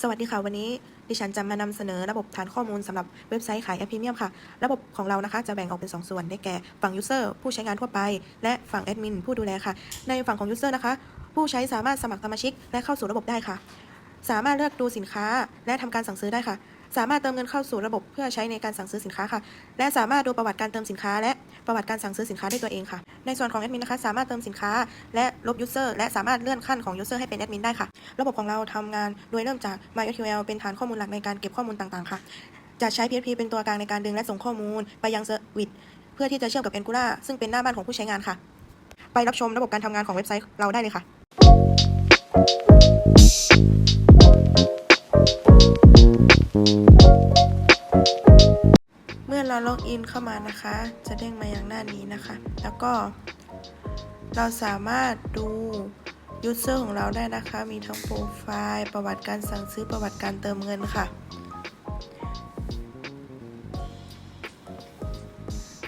สวัสดีค่ะ วันนี้ดิฉันจะมานำเสนอระบบฐานข้อมูลสำหรับเว็บไซต์ขายแอปพรีเมียมค่ะ ระบบของเรานะคะจะแบ่งออกเป็น 2 ส่วนได้แก่ฝั่งยูเซอร์ผู้ใช้งานทั่วไป และฝั่งแอดมินผู้ดูแลค่ะ ในฝั่งของยูเซอร์นะคะ ผู้ใช้สามารถสมัครสมาชิก และเข้าสู่ระบบได้ค่ะ สามารถเลือกดูสินค้า และทำการสั่งซื้อได้ค่ะ สามารถเติมเงินเข้าสู่ระบบเพื่อใช้ในการสั่งซื้อสินค้าค่ะ และสามารถดูประวัติการเติมสินค้าและ ประวัติการสั่งซื้อสินค้าด้วยตัวเองค่ะ ในส่วนของแอดมินนะคะสามารถเติมสินค้าและลบยูเซอร์และสามารถเลื่อนขั้นของยูเซอร์ให้เป็นแอดมินได้ค่ะ ระบบของเราทำงานโดยเริ่มจาก MySQL เป็นฐานข้อมูลหลักในการเก็บข้อมูลต่างๆค่ะ จะใช้ PHP เป็นตัวกลางในการดึงและส่งข้อมูล ไปยังเซอร์วิสเพื่อที่จะเชื่อมกับ Angular ซึ่งเป็นหน้าบ้านของผู้ใช้งานค่ะ ไปรับชมระบบการทำงานของเว็บไซต์เราได้เลยค่ะเมื่ ล็อกอินเข้ามานะคะ จะเด้งมาอย่างหน้านี้นะคะ แล้วก็ เราสามารถดูยูเซอร์ของเราได้นะคะ มีทั้งโปรไฟล์ประวัติการสั่งซื้อประวัติการเติมเงินค่ะ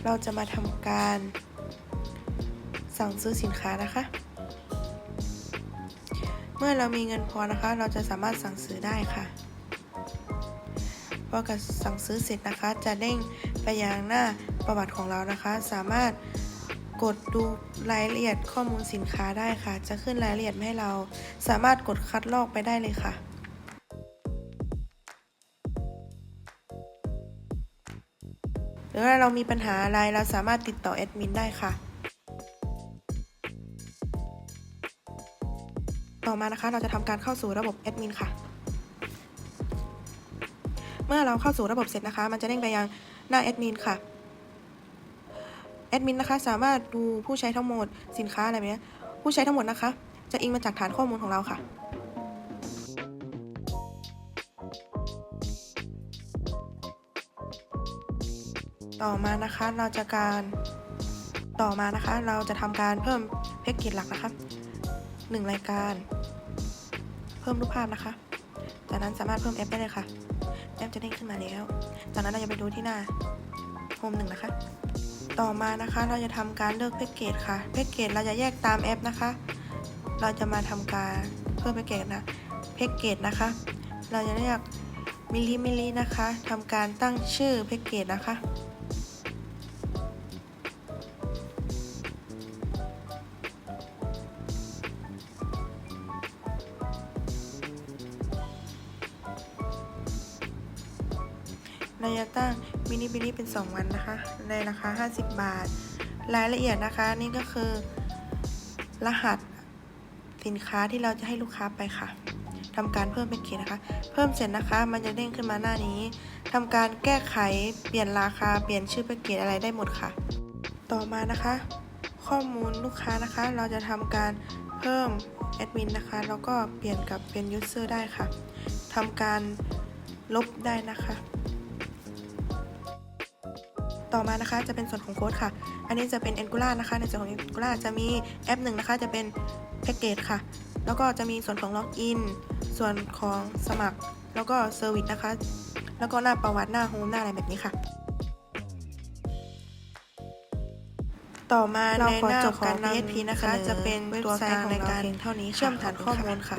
เราจะมาทำการสั่งซื้อสินค้านะคะ เมื่อเรามีเงินพอนะคะ เราจะสามารถสั่งซื้อได้ค่ะ อกับสั่งซื้อเสร็จนะคะ จะเด้งไปยังหน้าประวัติของเรานะคะ สามารถกดดูรายละเอียดข้อมูลสินค้าได้ค่ะ จะขึ้นรายละเอียดให้เรา สามารถกดคัดลอกไปได้เลยค่ะ หรือว่าเรามีปัญหาอะไรเราสามารถติดต่อแอดมินได้ค่ะ ต่อมานะคะเราจะทำการเข้าสู่ระบบแอดมินค่ะ เมื่อเราเข้าสู่ระบบเสร็จนะคะ มันจะเด้งไปยังหน้าแอดมินค่ะแอดมินนะคะสามารถดูผู้ใช้ทั้งหมดสินค้าอะไรแบบเนี้ยผู้ใช้ทั้งหมดนะคะ จะอิงมาจากฐานข้อมูลของเราค่ะต่อมานะคะเราจะการต่อมานะคะ เราจะทำการเพิ่มแพ็กเกจหลักนะคะหนึ่งรายการ เพิ่มรูปภาพนะคะ จากนั้นสามารถเพิ่มแอปได้เลยค่ะ แอปจะเด้งขึ้นมาแล้ว จากนั้นเราจะไปดูที่หน้าโฮมหนึ่งนะคะ ต่อมานะคะเราจะทำการเลือกแพ็กเกจค่ะ แพ็กเกจเราจะแยกตามแอปนะคะ เราจะมาทำการเพิ่มแพ็กเกจนะ แพ็กเกจนะคะ เราจะเรียกมิลลิมิลลินะคะทำการตั้งชื่อแพ็กเกจนะคะ ราจะตั้งมินิบิลิเป็น 2 วันนะคะ ในราคา 50 บาท รายละเอียดนะคะนี่ก็คือ รหัสสินค้าที่เราจะให้ลูกค้าไปค่ะทำการเพิ่มเป็นเขตนะคะ เพิ่มเสร็จนะคะ มันจะเด้งขึ้นมาหน้านี้ทำการแก้ไขเปลี่ยนราคาเปลี่ยนชื่อแพ็กเกจอะไรได้หมดค่ะ ต่อมานะคะ ข้อมูลลูกค้านะคะ เราจะทำการเพิ่มแอดมินนะคะแล้วก็เปลี่ยนกับเป็นยูเซอร์ได้ค่ะทำการลบได้นะคะ ต่อมานะคะจะเป็นส่วนของโค้ดค่ะ อันนี้จะเป็น Angular นะคะ ในส่วนของ Angular จะมีแอปหนึ่งนะคะจะเป็นแพ็กเกจค่ะ แล้วก็จะมีส่วนของล็อกอินส่วนของสมัคร แล้วก็เซอร์วิสนะคะ แล้วก็หน้าประวัติหน้าโฮมหน้าอะไรแบบนี้ค่ะ ต่อมาเราในขอหน้าจบของการ PHP นะคะ จะเป็นตัวกลางในการเว็บไซต์ของเราเพียงเท่านี้ค่ะเชื่อมฐานข้อมูลค่ะ